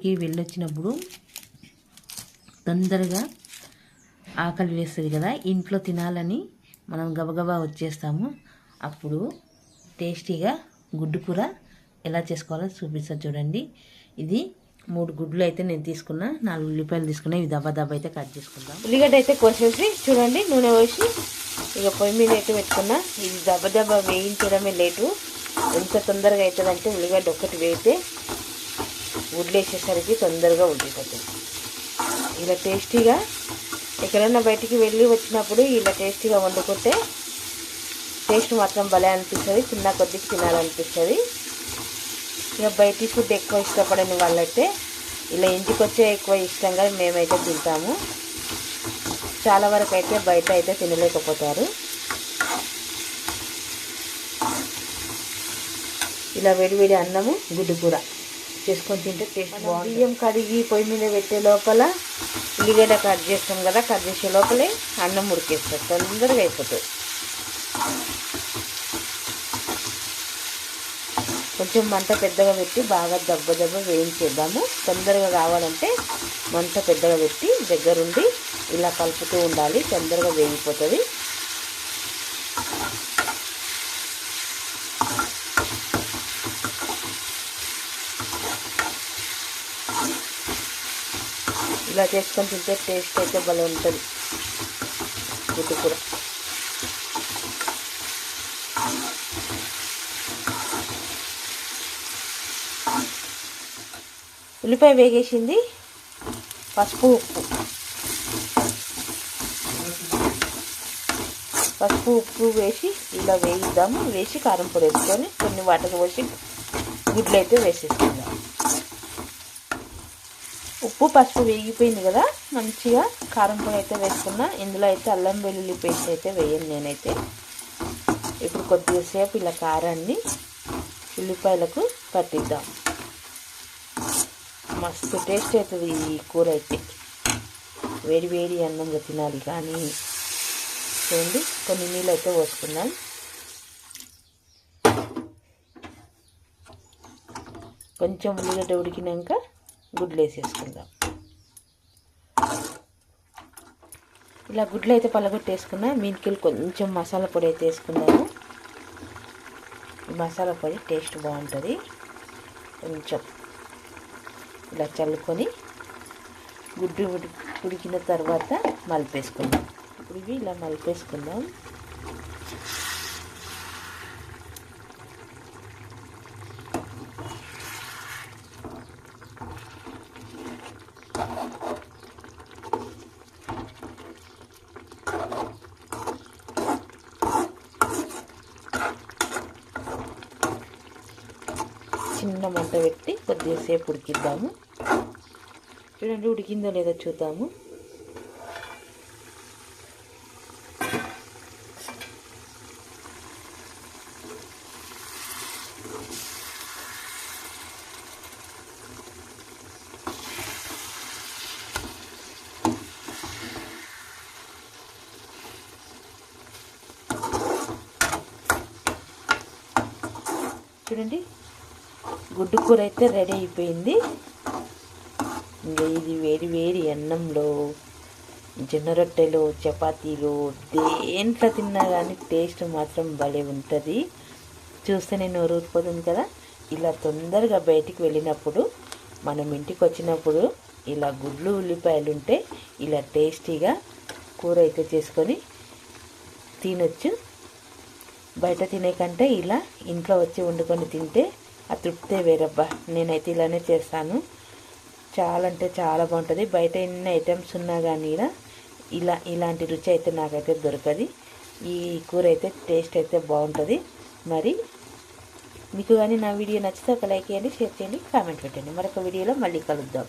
బయటికి వెళ్ళొచ్చినప్పుడు తొందరగా ఆకలి వేస్తుంది కదా ఇంట్లో తినాలని మనం గబగబా వచ్చేస్తాము. అప్పుడు టేస్టీగా గుడ్డు కూర ఎలా చేసుకోవాలో చూపిస్తాను చూడండి. ఇది మూడు గుడ్లు అయితే నేను తీసుకున్నా నాలుగు ఉల్లిపాయలు తీసుకున్నా ఇవి దబ్బా దబ్బా అయితే కట్ చేసుకుందాం. ఉల్లిగడ్డ అయితే కోసేసి చూడండి నూనె పోసి ఇక పొయ్యి మీద అయితే పెట్టుకున్నా. ఇది దబ్బ దబ్బా వేయించడమే లేటు ఎంత తొందరగా అవుతుందంటే ఉల్లిగడ్డ ఒక్కటి వేయితే గుడ్లు వేసేసరికి తొందరగా ఉడికిపోతుంది ఇలా టేస్టీగా ఎక్కడైనా బయటికి వెళ్ళి వచ్చినప్పుడు ఇలా టేస్టీగా వండుకుంటే టేస్ట్ మాత్రం భలే అనిపిస్తుంది తిన్న కొద్దికి తినాలనిపిస్తుంది. ఇక బయటి ఫుడ్ ఎక్కువ ఇష్టపడని వాళ్ళైతే ఇలా ఇంటికి వచ్చే ఎక్కువ ఇష్టంగా మేమైతే తింటాము. చాలా వరకు అయితే బయట అయితే తినలేకపోతారు. ఇలా వేడివేడి అన్నము గుడ్డు కూర. చేసుకొని తింటే టేస్ట్ బాగుంది బియ్యం కడిగి పొయ్యి మీద పెట్టే లోపల ఉల్లిగడ్డ కట్ చేస్తాం కదా కట్ చేసే లోపలే అన్నం ఉడికేస్తారు. తొందరగా అయిపోతుంది కొంచెం మంట పెద్దగా పెట్టి బాగా దెబ్బ దెబ్బ వేయించేద్దాము. తొందరగా కావాలంటే మంట పెద్దగా పెట్టి దగ్గరుండి ఇలా కలుపుతూ ఉండాలి. తొందరగా వేగిపోతుంది. ఇలా చేసుకొని తింటే టేస్ట్ అయితే భలే ఉంటుంది. గుడ్డు కూర ఉల్లిపాయ వేగేసింది. పసుపు ఉప్పు. పసుపు ఉప్పు వేసి ఇలా వేయిద్దాము. వేసి కారం పొడి వేసుకొని కొన్ని వాటర్ పోసి గుడ్లు అయితే వేసేసుకుందాం. ఉప్పు పసుపు వేగిపోయింది కదా మంచిగా కారం పొడి అయితే వేసుకున్నా. ఇందులో అయితే అల్లం వెల్లుల్లి పేస్ట్ అయితే వేయను నేనైతే. ఇప్పుడు కొద్దిసేపు ఇలా కారాన్ని ఉల్లిపాయలకు పట్టిద్దాం. మస్తు టేస్ట్ అవుతుంది ఈ కూర అయితే. వేడి వేడి అన్నంలో తినాలి కానీ. చూడండి కొన్ని నీళ్ళు అయితే పోసుకుందాం కొంచెం ఉల్లిగడ్డ ఉడికినాక గుడ్లు వేసేసుకుందాం ఇలా గుడ్లు అయితే పలగొట్టేసుకున్నా మీనికెళ్ళి కొంచెం మసాలా పొడి అయితే వేసుకుందాము. ఈ మసాలా పొడి టేస్ట్ బాగుంటుంది. కొంచెం ఇలా చల్లుకొని గుడ్డు ఉడికిన తర్వాత మలిపేసుకుందాం. ఇప్పుడు ఇవి ఇలా మలిపేసుకుందాం. చిన్న మంట పెట్టి కొద్దిసేపు ఉడికిద్దాము. చూడండి ఉడికిందో లేదో చూద్దాము. చూడండి. గుడ్డు కూర అయితే రెడీ అయిపోయింది. ఇంకా ఇది వేడి వేడి అన్నంలో జొన్న రొట్టెలు చపాతీలు దేంట్లో తిన్నా కానీ టేస్ట్ మాత్రం భలే ఉంటుంది. చూస్తేనే నోరు ఊరిపోతుంది కదా. ఇలా తొందరగా బయటికి వెళ్ళినప్పుడు మనం ఇంటికి వచ్చినప్పుడు ఇలా గుడ్లు ఉల్లిపాయలు ఉంటే ఇలా టేస్టీగా కూర అయితే చేసుకొని తినొచ్చు. బయట తినే కంటే ఇలా ఇంట్లో వచ్చి వండుకొని తింటే ఆ తృప్తే వేరబ్బా. నేనైతే ఇలానే చేస్తాను. చాలా అంటే చాలా బాగుంటుంది. బయట ఎన్ని ఐటమ్స్ ఉన్నా కానీ ఇలా ఇలా ఇలాంటి రుచి అయితే నాకైతే దొరకది. ఈ కూర అయితే టేస్ట్ అయితే బాగుంటుంది. మరి మీకు కానీ నా వీడియో నచ్చితే ఒక లైక్ చేయండి షేర్ చేయండి కామెంట్ పెట్టండి. మరొక వీడియోలో మళ్ళీ కలుద్దాం.